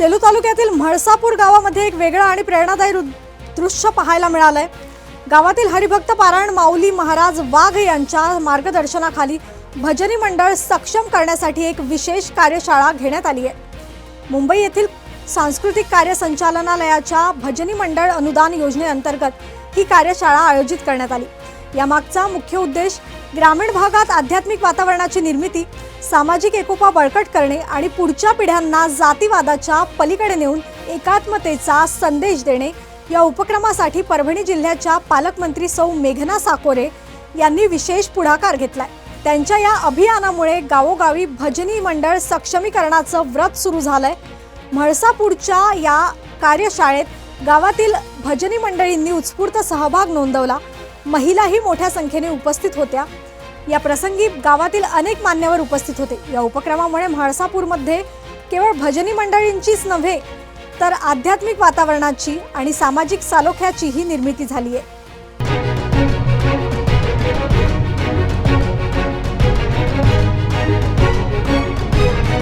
सेलू तालुक्यातील म्हळसापूर गावामध्ये एक वेगळं आणि प्रेरणादायी दृश्य पाहायला मिळालंय. गावातील हरिभक्त पारायण माऊली महाराज वाघ यांच्या मार्गदर्शनाखाली भजनी मंडळ सक्षम करण्यासाठी एक विशेष कार्यशाळा घेण्यात आली आहे. मुंबई येथील सांस्कृतिक कार्य संचालनालयाच्या भजनी मंडळ अनुदान योजनेअंतर्गत ही कार्यशाळा आयोजित करण्यात आली. यामागचा मुख्य उद्देश ग्रामीण भागात आध्यात्मिक वातावरणाची निर्मिती सामाजिक एकोपा बळकट करणे आणि पुढच्या पिढ्यांना जातीवादाच्या पलीकडे नेऊन एकात्मतेचा संदेश देणे या उपक्रमासाठी परभणी जिल्ह्याच्या पालकमंत्री सौ मेघना साकोरे यांनी विशेष पुढाकार घेतलाय. त्यांच्या या अभियानामुळे गावोगावी भजनी मंडळ सक्षमीकरणाचं व्रत सुरू झालंय. म्हळसापूरच्या या कार्यशाळेत गावातील भजनी मंडळींनी उत्स्फूर्त सहभाग नोंदवला. महिलाही मोठ्या संख्येने उपस्थित होत्या. या प्रसंगी गावातील अनेक मान्यवर उपस्थित होते. या उपक्रमामुळे म्हाळसापूरमध्ये केवळ भजनी मंडळींचीच नव्हे तर आध्यात्मिक वातावरणाची आणि सामाजिक सालोख्याचीही निर्मिती झाली आहे